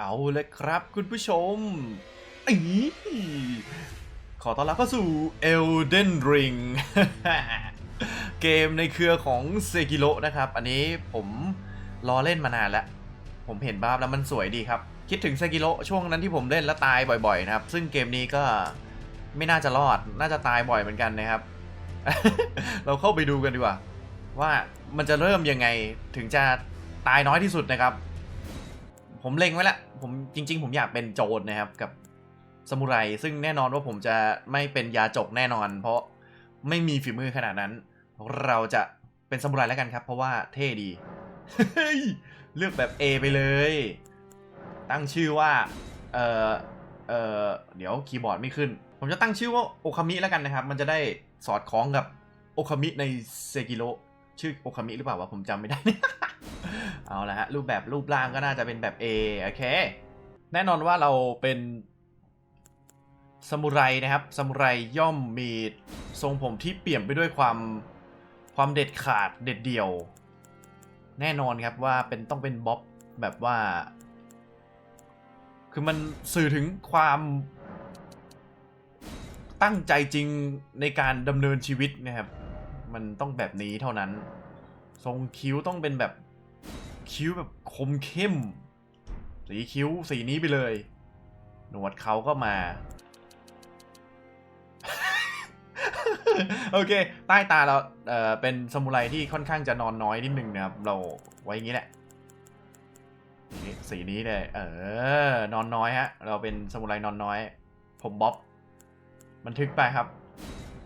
เอาเลยครับคุณผู้ชมอีขอต้อนรับเข้าสู่ Elden Ring เกมในเครือของเซกิโ o นะครับ อันนี้ผมรอเล่นมานานแล้ว ผมเห็นภาพแล้วมันสวยดีครับ คิดถึงเซกิโ o ช่วงนั้นที่ผมเล่นแล้วตายบ่อยๆนะครับ ซึ่งเกมนี้ก็ไม่น่าจะรอด น่าจะตายบ่อยเหมือนกันนะครับ เราเข้าไปดูกันดีกว่า ว่ามันจะเริ่มยังไงถึงจะตายน้อยที่สุดนะครับ ผมเล็งไว้ละผมจริง ๆ ผมอยากเป็นโจรนะครับกับสมุไรซึ่งแน่นอนว่าผมจะไม่เป็นยาจกแน่นอน เพราะไม่มีฝีมือขนาดนั้น เราจะเป็นสมุไรแล้วกันครับ เพราะว่าเท่ดีเลือกแบบ A ไปเลย ตั้งชื่อว่าเออเออเดี๋ยวคีย์บอร์ดไม่ขึ้น ผมจะตั้งชื่อว่าโอคามิแล้วกันนะครับ มันจะได้สอดคล้องกับโอคามิในเซกิโ o ชื่อโอคามิหรือเปล่าวะผมจำไม่ได้ เอาละฮะรูปแบบรูปร่างก็น่าจะเป็นแบบ A โอเค แน่นอนว่าเราเป็นซามูไรนะครับซามูไรย่อมมีทรงผมที่เปี่ยมไปด้วยความความเด็ดขาดเด็ดเดี่ยว แน่นอนครับว่าเป็นต้องเป็นบ๊อบแบบว่า คือมันสื่อถึงความตั้งใจจริงในการดำเนินชีวิตนะครับ มันต้องแบบนี้เท่านั้น ทรงคิ้วต้องเป็นแบบ คิ้วแบบคมเข้ม สีคิ้วสีนี้ไปเลย หนวดเขาก็มา โอเค ใต้ตาเราเอ่อเป็นสมุไรที่ค่อนข้างจะนอนน้อยนิดนึงนะครับ เราไว้อย่างนี้แหละสีนี้เลยเออ นอนน้อยฮะ เราเป็นสมุไรนอนน้อย ผมบ๊อบ บันทึกไปครับ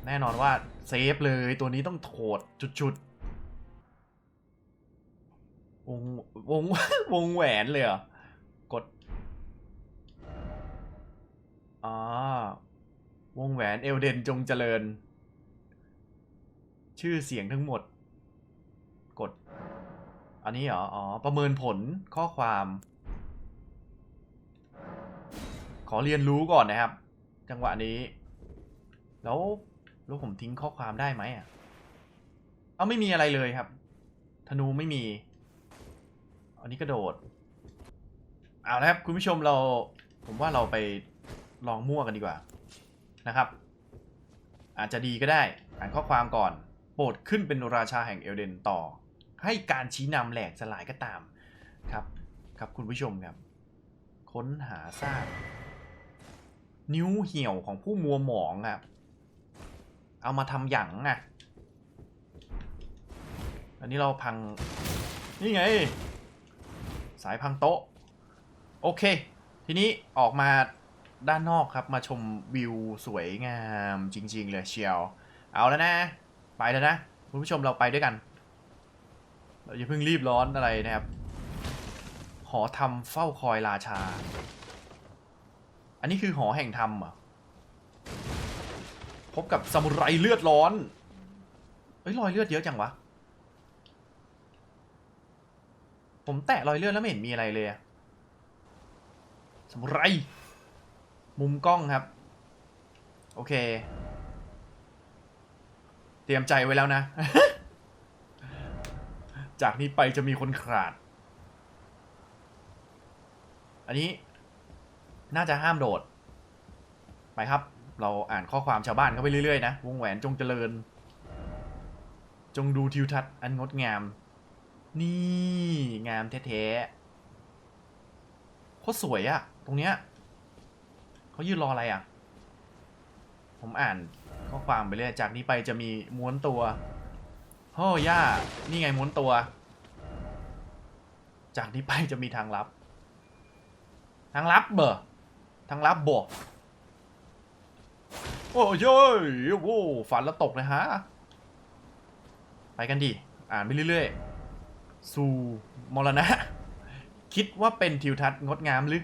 แน่นอนว่าเซฟเลยตัวนี้ต้องโถดจุดๆ งวงวงแหวนเลยเหรอกดอ่าวงแหวนเอลเดนจงเจริญ ชื่อเสียงทั้งหมด กด อันนี้เหรอ อ๋อ ประเมินผลข้อความ ขอเรียนรู้ก่อนนะครับ จังหวะนี้ แล้ว แล้วผมทิ้งข้อความได้ไหมอะ เอาไม่มีอะไรเลยครับ ธนูไม่มี อันนี้กระโดด เอาละครับคุณผู้ชมเรา ผมว่าเราไปลองมั่วกันดีกว่านะครับ อาจจะดีก็ได้ อ่านข้อความก่อน โปรดขึ้นเป็นราชาแห่งเอลเดนต่อ ให้การชี้นำแหลกสลายก็ตามครับ ครับคุณผู้ชมครับ ค้นหาซากนิ้วเหี่ยวของผู้มัวหมองครับ เอามาทำหยังอะ อันนี้เราพัง นี่ไง สายพังโต๊ะ โอเค ทีนี้ออกมาด้านนอกครับมาชมวิวสวยงามจริง ๆ เลยเชียว เอาแล้วนะ ไปแล้วนะ คุณผู้ชมเราไปด้วยกัน เราอย่าเพิ่งรีบร้อนอะไรนะครับ หอทำเฝ้าคอยราชา อันนี้คือหอแห่งธรรมเหรอพบกับซามูไรเลือดร้อน เฮ้ยรอยเลือดเยอะจังวะ ผมแตะรอยเลือดแล้วไม่เห็นมีอะไรเลยอะซามูไร มุมกล้องครับ โอเค เตรียมใจไว้แล้วนะ จากนี้ไปจะมีคนขาด อันนี้น่าจะห้ามโดด ไปครับ เราอ่านข้อความชาวบ้านเข้าไปเรื่อยๆนะ วงแหวนจงเจริญ จงดูทิวทัศน์อันงดงาม นี่งามแท้ๆโคตรสวยอะตรงเนี้ยเขายืนรออะไรอะผมอ่านข้อความไปเรื่อยจากนี้ไปจะมีม้วนตัวโอ้ย่า นี่ไงม้วนตัว จากนี้ไปจะมีทางลับ ทางลับเบอร์ทางลับบวกโอ้ยเย้ยโอ้ฝันแล้วตกเลยฮะ ไปกันดิ อ่านไปเรื่อยๆ สู่มรณะ คิดว่าเป็นทิวทัศน์งดงามหรือ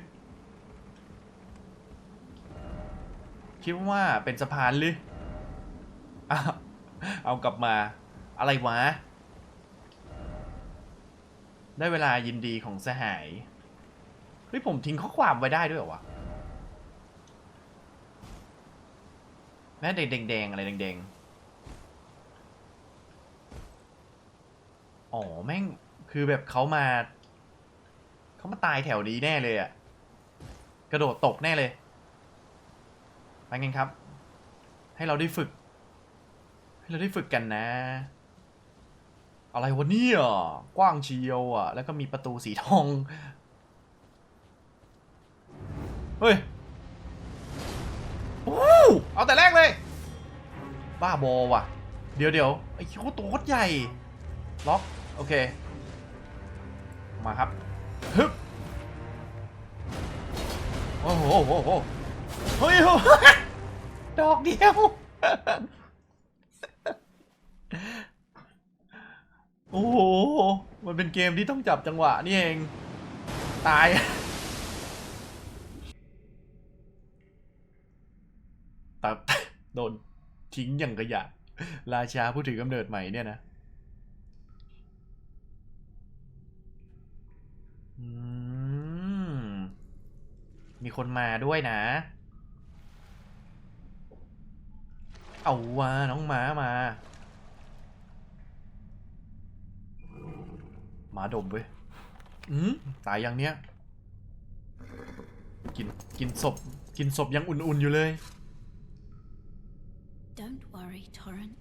คิดว่าเป็นสะพานหรืออ้าวเอากลับมาอะไรวะ ได้เวลายินดีของสหาย เฮ้ยผมทิ้งข้อความไว้ได้ด้วยเหรอวะแม่เด็กแดงๆอะไรแดงๆ อ๋อ แม่ง คือแบบเขามา เขามาตายแถวนี้แน่เลยอะกระโดดตกแน่เลยไปกันครับ ให้เราได้ฝึก ให้เราได้ฝึกกันนะ อะไรวะเนี่ยกว้างเชียวอะ แล้วก็มีประตูสีทอง เฮ้ยโอ้เอาแต่แรกเลย บ้าบอว่ะ เดี๋ยวเดี๋ยวไอ้โคตรตัวโคตรใหญ่ ล็อก โอเค มาครับฮึบโอ้โหโอ้โหเฮ้ยดอกเดียวโอ้โห มันเป็นเกมที่ต้องจับจังหวะนี่เอง ตายแต่โดนทิ้งอย่างกระยะราชาผู้ถือกำเนิดใหม่เนี่ยนะ อืม มีคนมาด้วยนะ เอาว่าน้องหมามาหมาดมเว้ยอืมตายยังเนี้ย กิน กินศพ กินศพยังอุ่นๆอยู่เลย Don't worry, Torrent.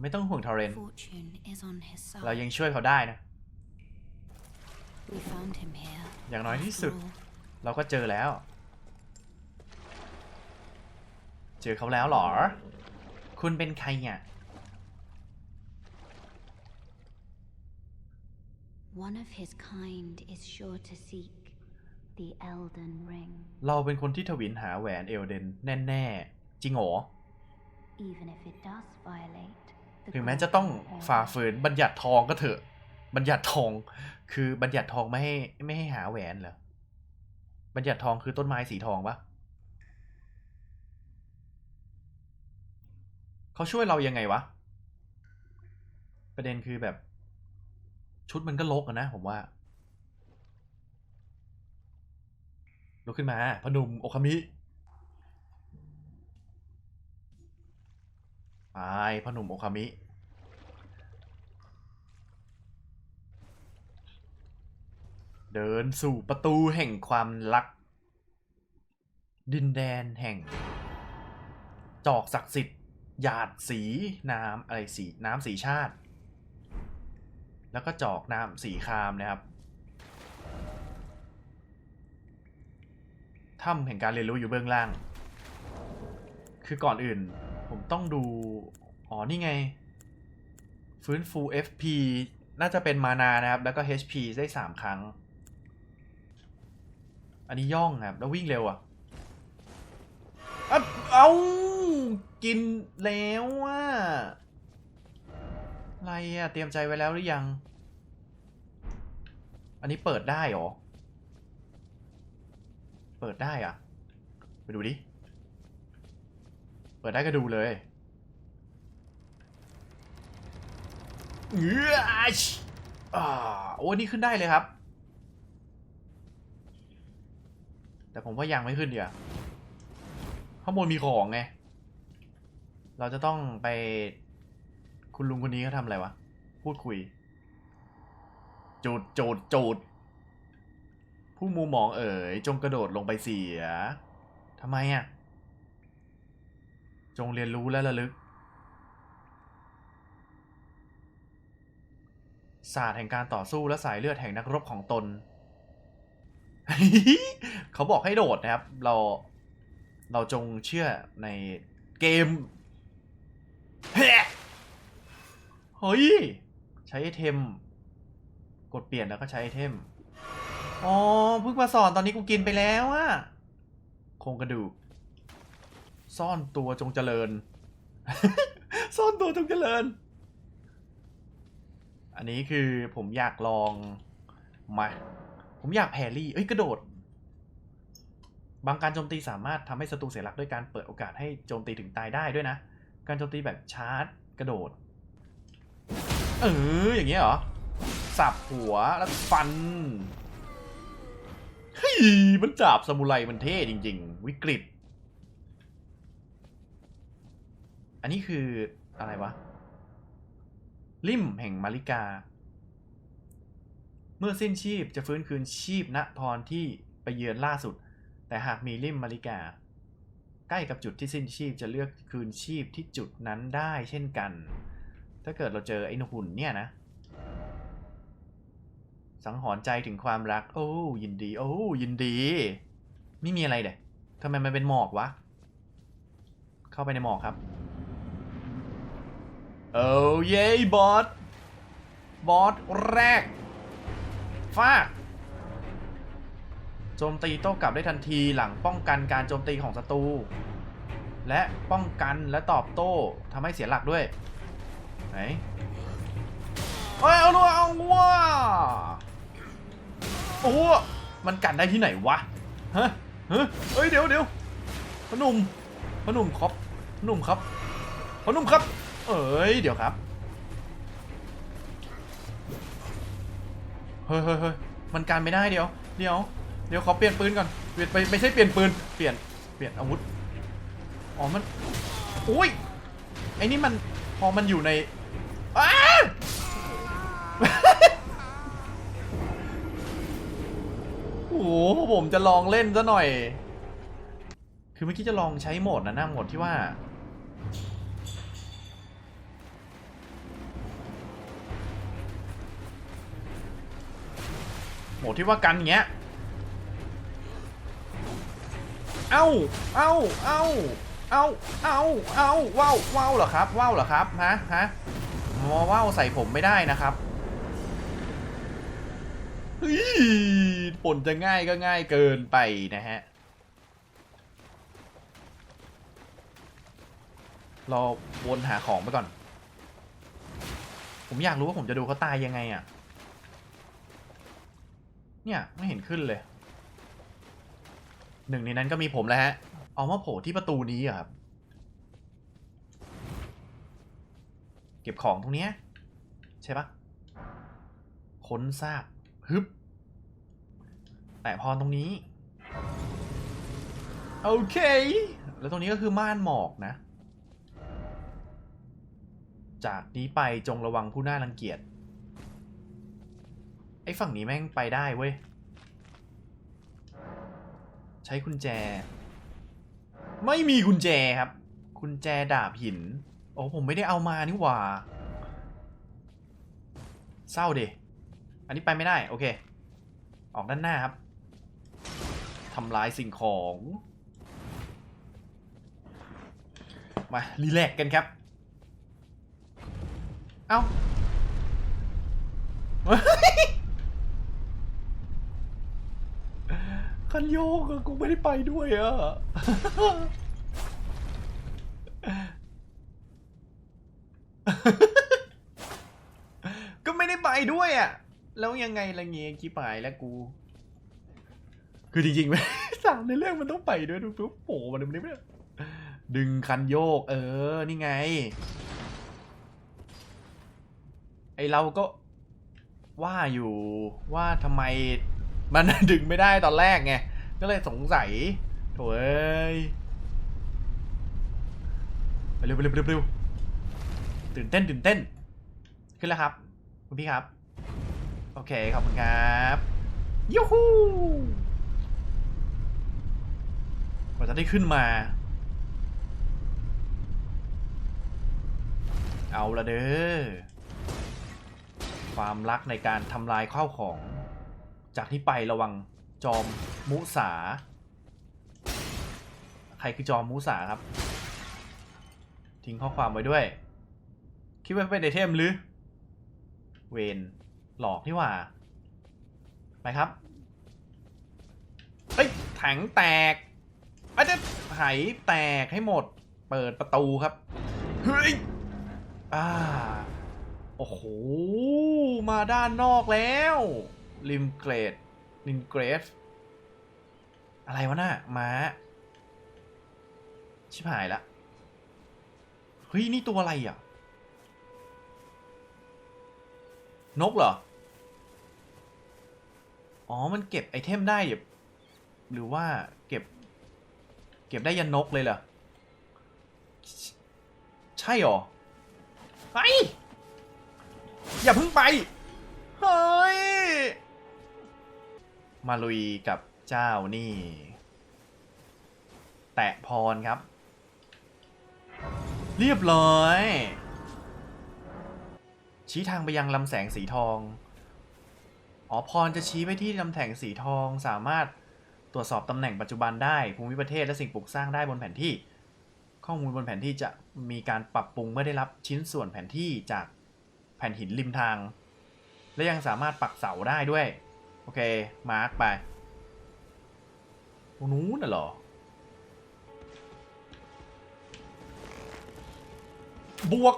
ไม่ต้องห่วงทอร์เรน Fortune is on his เรา side. ยังช่วยเขาได้นะ อย่างน้อยที่ after สุด all. เราก็เจอแล้ว เจอเขาแล้วเหรอ คุณเป็นใครเนี่ย One of his kind is sure to seek the Elden Ring, เราเป็นคนที่ทวินหาแหวนเอลเดนแน่ ๆ จริงเหรอ even if it does violate the ถึงแม้จะต้อง golden ฝ่า pair. ฝืนบัญญัติทองก็เถอะ บัญญัติทอง คือบัญญัติทองไม่ให้ไม่ให้หาแหวนเหรอบัญญัติทองคือต้นไม้สีทองปะเขาช่วยเรายังไงวะ ประเด็นคือแบบ ชุดมันก็ลกอะนะผมว่าลุกขึ้นมา พนมโอคามิไปพนุมโอคามิ เดินสู่ประตูแห่งความรัก ดินแดนแห่ง จอกศักดิ์สิทธิ์หยาดสีน้ำอะไรสีน้ำสีชาติ แล้วก็จอกน้ำสีคามนะครับถ้ำแห่งการเรียนรู้อยู่เบื้องล่าง คือก่อนอื่น ผมต้องดู อ๋อ นี่ไง ฟื้นฟู FP น่าจะเป็นมานานะครับ แล้วก็ HP ได้สามครั้ง อันนี้ย่องครับแล้ววิ่งเร็วอะอะเอากินแล้วอะอะไรอะเตรียมใจไว้แล้วหรือยัง อันนี้เปิดได้หรอ เปิดได้อะ ไปดูดิ เปิดได้ก็ดูเลยเอื้อชอ่าโอ้นี่ขึ้นได้เลยครับ แต่ผมว่ายังไม่ขึ้นเดียวข้างบนมีของไง เราจะต้องไป คุณลุงคนนี้เขาทำอะไรวะ พูดคุย จูดจูดจูดผู้มูหมองเอ๋ยจงกระโดดลงไปเสียทำไมอะ จงเรียนรู้และระลึกศาสตร์แห่งการต่อสู้และสายเลือดแห่งนักรบของตน เขาบอกให้โดดนะครับ เรา เราจงเชื่อในเกมเฮ้เฮ้ย ใช้ไอเทม กดเปลี่ยนแล้วก็ใช้ไอเทม อ๋อเพิ่งมาสอนตอนนี้กูกินไปแล้วอะโครงกระดูก ซ่อนตัวจงเจริญ ซ่อนตัวจงเจริญ อันนี้คือผมอยากลอง มา ผมอยากแพรี่ เอ้ยกระโดด บางการโจมตีสามารถทำให้ศัตรูเสียหลักด้วยการเปิดโอกาสให้โจมตีถึงตายได้ด้วยนะ การโจมตีแบบชาร์จ กระโดด เอออย่างเงี้ยเหรอ สับหัวแล้วฟัน เฮ้ย มันจับสมุไรมันเท่จริง ๆ วิกฤต อันนี้คืออะไรวะ ริมแห่งมาริกา เมื่อสิ้นชีพจะฟื้นคืนชีพณพรที่ไปเยือนล่าสุด แต่หากมีริมมาริกา ใกล้กับจุดที่สิ้นชีพจะเลือกคืนชีพที่จุดนั้นได้เช่นกัน ถ้าเกิดเราเจอไอ้หุ่นเนี่ยนะ สังหรณ์ใจถึงความรัก โอ้ ยินดี โอ้ ยินดี ไม่มีอะไรเด็ทำไมมันเป็นหมอกวะ เข้าไปในหมอกครับ โอ้เย้บอสบอสแรก ฟาดโจมตีโต้กลับได้ทันทีหลังป้องกันการโจมตีของศัตรู และป้องกันและตอบโต้ทำให้เสียหลักด้วย ไหนเอ้ยเอาด้วเอาว่าโอ้ มันกันได้ที่ไหนวะ ฮะฮะเอ้ยเดี๋ยวเดี๋ยวพนุ่มพนุ่มครับพนุ่มครับพนุ่มครับ เอ้ยเดี๋ยวครับ เฮ้ยเฮ้ยเฮ้ยมันการไม่ได้เดี๋ยว เดี๋ยว เดี๋ยวขอเปลี่ยนปืนก่อน เปลี่ยนไปไม่ใช่เปลี่ยนปืน เปลี่ยน เปลี่ยนอาวุธ อ๋อ มันอุ้ย ไอ้นี่มัน พอมันอยู่ในอ้าโอ้โหผมจะลองเล่นซะหน่อย คือเมื่อกี้จะลองใช้โหมดนะนะโหมดที่ว่า หที่ว่ากันอย่างเงี้ย เอ้า เอ้า เอ้า เอ้า เอ้า เอ้า ว้าวว้าวเหรอครับ ว้าวเหรอครับ ฮะ ฮะมอว้าวใส่ผมไม่ได้นะครับเฮ้ยผลจะง่ายก็ง่ายเกินไปนะฮะ เราวนหาของไปก่อน ผมอยากรู้ว่าผมจะดูเขาตายยังไงอะ่ะ เนี่ยไม่เห็นขึ้นเลย หนึ่งในนั้นก็มีผมแล้วฮะ เอามาโผล่ที่ประตูนี้อะครับ เก็บของตรงนี้ใช่ปะค้นซากฮึบ แตะพรตรงนี้ โอเค แล้วตรงนี้ก็คือม่านหมอกนะ จากนี้ไปจงระวังผู้น่ารังเกียจ ไอ้ฝั่งนี้แม่งไปได้เว้ย ใช้กุญแจ ไม่มีกุญแจครับ กุญแจดาบหิน โอ้ผมไม่ได้เอามานี่หว่า เศร้าดิอันนี้ไปไม่ได้ โอเค ออกด้านหน้าครับทำลายสิ่งของ มา รีแลกกันครับ เอ้า คันโยกอะกูไม่ได้ไปด้วยอะก็ไม่ได้ไปด้วยอะแล้วยังไงละเงี้ยขี้ปายแล้วกู คือจริงๆไหมสามในเรื่องมันต้องไปด้วยดูปุ๊บโผล่มาดึงไม่ได้ดึงคันโยก เออ นี่ไง ไอเราก็ว่าอยู่ว่าทำไม มันดึงไม่ได้ตอนแรกไง ก็เลยสงสัยโถเอ้ยไปเร็วไปเร็วไปเร็วเร็วตื่นเต้นตื่นเต้น ขึ้นแล้วครับ คุณพี่ครับ โอเค ขอบคุณครับยูฮูกว่าจะได้ขึ้นมา เอาละเด้อความรักในการทำลายข้าวของ จากที่ไประวังจอมมุสา ใครคือจอมมุสาครับ ทิ้งข้อความไว้ด้วย คิดว่าเป็นไอเทมหรือ เวนหลอกนี่ว่า ไปครับ เฮ้ย ถังแตกอาจจะไหแตกให้หมด เปิดประตูครับ เฮ้ย อ่า โอ้โห มาด้านนอกแล้ว ริมเกรดริมเกรดอะไรวะน่ะม้า ชิบหายละ เฮ้ย นี่ตัวอะไรอะ นกเหรอ อ๋อ มันเก็บไอเทมได้เหรอหรือว่าเก็บ เก็บได้ยันนกเลยเหรอ ใช่เหรอไปอย่าเพิ่งไป เฮ้ย มาลุยกับเจ้านี่ แตะพรครับ เรียบร้อย ชี้ทางไปยังลำแสงสีทอง อ๋อพรจะชี้ไปที่ลำแสงสีทองสามารถตรวจสอบตำแหน่งปัจจุบันได้ ภูมิประเทศและสิ่งปลูกสร้างได้บนแผนที่ ข้อมูลบนแผนที่จะมีการปรับปรุงเมื่อได้รับชิ้นส่วนแผนที่จากแผ่นหินริมทาง และยังสามารถปักเสาได้ด้วย โอเค มาร์กไปตรงนู้นน่ะเหรอ บวก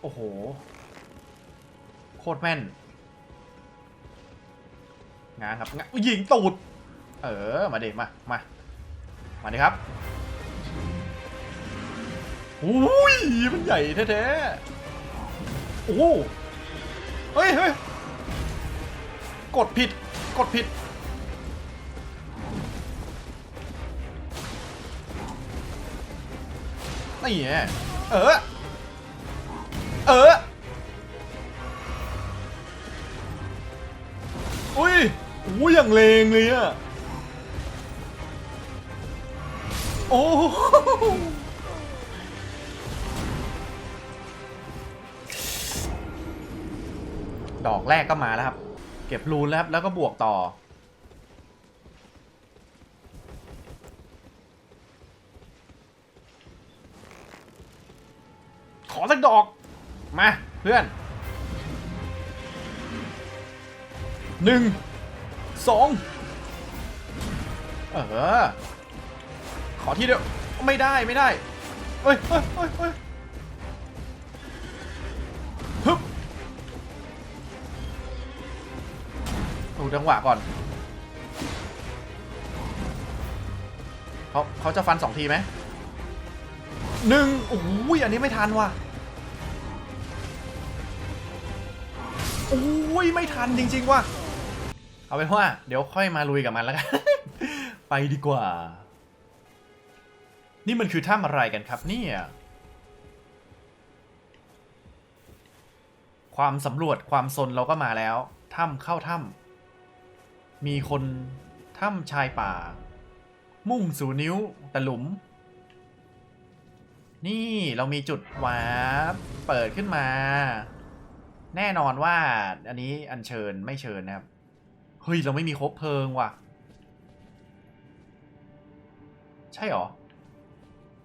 โอ้โห โคตรแม่น งานครับงานยิงตูด เออ มาเด็มา มา มาดิครับอุ้ย มันใหญ่แท้ๆ โอ้เฮ้ยเฮ้ย กดผิด กดผิด นี่ไงเออ เออ อุ้ยอุ้ยอย่างเลงเลยอะโอ้โหดอกแรกก็มาแล้วครับ เก็บรูนแล้วครับแล้วก็บวกต่อ ขอสักดอก มาเพื่อนหนึ่งสองเออ ขอที่เดียว ไม่ได้ไม่ได้เอ้ยเอ้ยเอ้ย จังหวะก่อนเขาเขาจะฟันสองทีไหมหนึ่งโอ้ยอันนี้ไม่ทันว่ะโอ้ยไม่ทันจริง ๆ ว่ะเอาเป็นว่า เดี๋ยวค่อยมาลุยกับมันแล้วกัน ไปดีกว่า นี่มันคือถ้ำอะไรกันครับเนี่ยความสำรวจความซนเราก็มาแล้วถ้ำเข้าถ้ำ มีคนถ้ำชายป่า มุ่งสู่นิ้วตะหลุม นี่เรามีจุดวาร์ปเปิดขึ้นมา แน่นอนว่าอันนี้อัญเชิญไม่เชิญนะครับ เฮ้ย เราไม่มีคบเพลิงว่ะ ใช่หรอ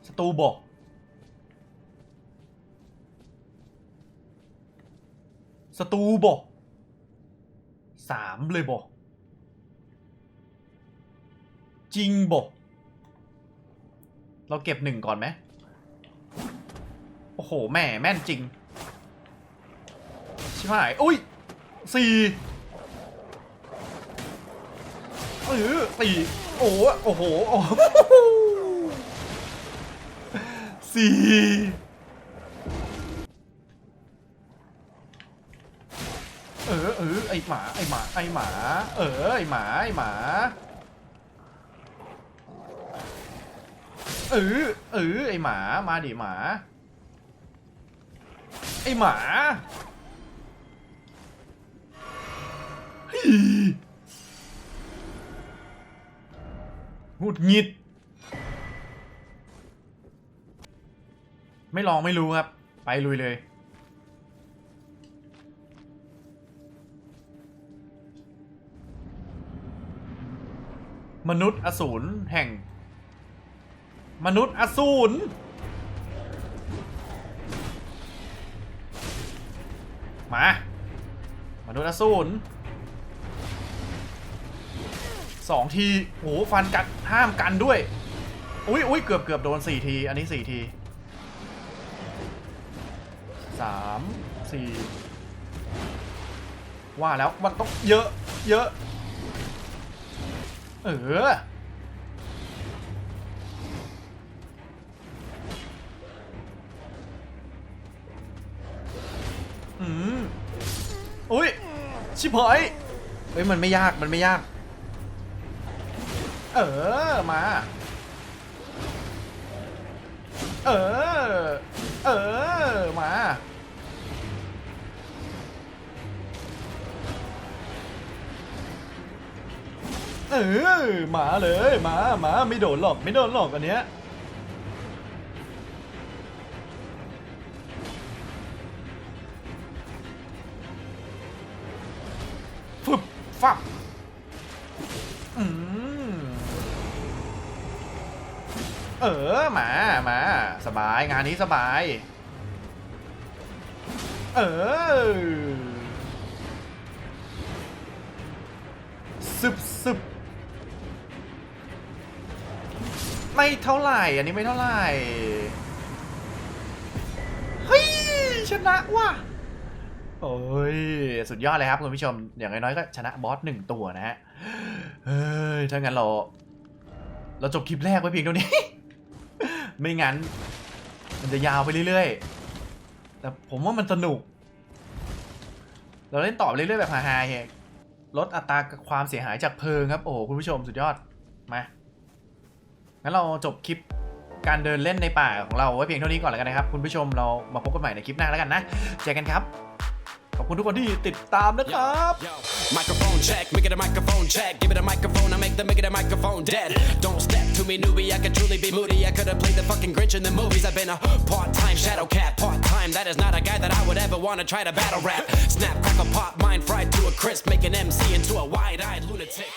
สตูบอกสตูบอกสามเลยบอก จริงบอกเราเก็บหนึ่งก่อนไหมโอ้โห แม่แม่นจริง ชิบหาย อุ้ยสี่เออสี่โอ้โห โอ้โหโอ้โหสี่เออเออไอหมา ไอหมา ไอหมา เออ ไอหมา ไอหมา เออเออไอหมา มาดิหมา ไอหมาฮ้ยหงุดหงิด ไม่ลองไม่รู้ครับ ไปลุยเลยมนุษย์อสูรแห่ง มนุษย์อสูรมามนุษย์อสูรสองทีโหฟันกันห้ามกันด้วย อุ้ยอุ้ยเกือบเกือบโดนสี่ที อันนี้สี่ทีสามสี่ว่าแล้วมันต้องเยอะ เยอะ เออ ชิบหายเฮ้ยมันไม่ยากมันไม่ยาก เออมา เออ เออมาเออหมาเลยหมาหมาไม่โดนหรอกไม่โดนหรอกอันเนี้ย ฟึบฟับอืมเออหมาหมาสบายงานนี้สบาย เออซึบซึบไม่เท่าไหร่อันนี้ไม่เท่าไหร่ เฮ้ย ชนะว่ะ โอ้ย สุดยอดเลยครับคุณผู้ชม อย่างน้อยๆก็ชนะบอสหนึ่งตัวนะฮะ เฮ้ย ถ้างั้นเรา เราจบคลิปแรกไว้เพียงเท่านี้ ไม่งั้น มันจะยาวไปเรื่อยๆ แต่ผมว่ามันสนุก เราเล่นต่อไปเรื่อยๆแบบฮาๆเฮลดอัตราความเสียหายจากเพลิงครับ โอ้โหคุณผู้ชมสุดยอด มา งั้นเราจบคลิปการเดินเล่นในป่าของเราไว้เพียงเท่านี้ก่อนแล้วกันนะครับ คุณผู้ชมเรามาพบกันใหม่ในคลิปหน้าแล้วกันนะ เจอกันครับ ขอบคุณทุกคนที่ติดตามนะครับ Yo, microphone check, make it a microphone check. Give it a microphone, I make the make it a microphone dead. Don't step to me, newbie. I could truly be moody. I could have played the fucking Grinch in the movies. I've been a part-time shadow cat, part-time. That is not a guy that I would ever want to try to battle rap. Snap, crackle, pop, mind fried to a crisp, make an MC into a wide-eyed lunatic.